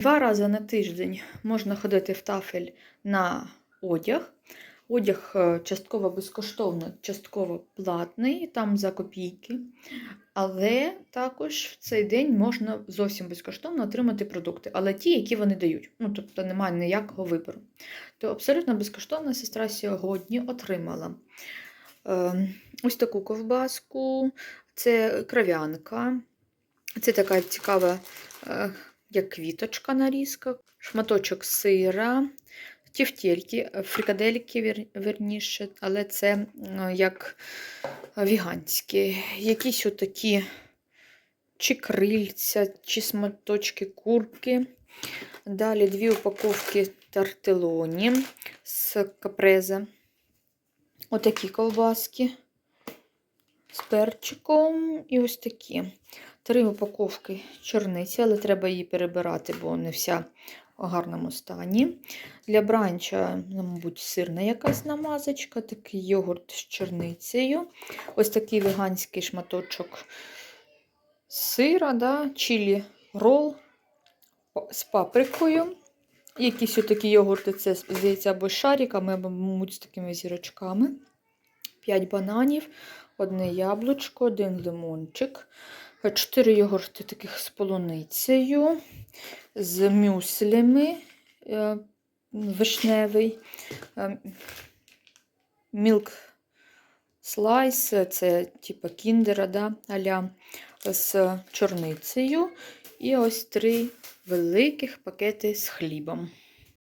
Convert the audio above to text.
Два рази на тиждень можна ходити в тафель на одяг. Одяг е, частково безкоштовно, частково платний, там за копійки. Але також в цей день можна зовсім безкоштовно отримати продукти, але ті, які вони дають. Ну, тобто немає ніякого вибору. То абсолютно безкоштовно сестра сьогодні отримала е, ось таку ковбаску, це кров'янка, це така цікава, е, як квіточка нарізка, шматочок сира, тівтєльки, е, фрикадельки, верніше, але це як віганські. Якісь отакі чи крильця, чи сматочки курки. Далі дві упаковки тартелоні з капреза. Отакі колбаски з перчиком і ось такі. Три упаковки чорниці, але треба її перебирати, бо не вся у гарному стані. Для бранча, ну, мабуть, сирна якась намазочка, такий йогурт з чорницею. Ось такий веганський шматочок сира, да, чилі рол з паприкою. Якісь отакі йогурти, це, здається, або з шариками, або, мабуть, з такими зірочками. 5 бананів, одне яблучко, один лимончик, 4 йогурти таких з полуницею, з мюслями, е, вишневий, е, мілк слайс, це типа кіндера, да, аля, з чорницею. І ось три великих пакети з хлібом.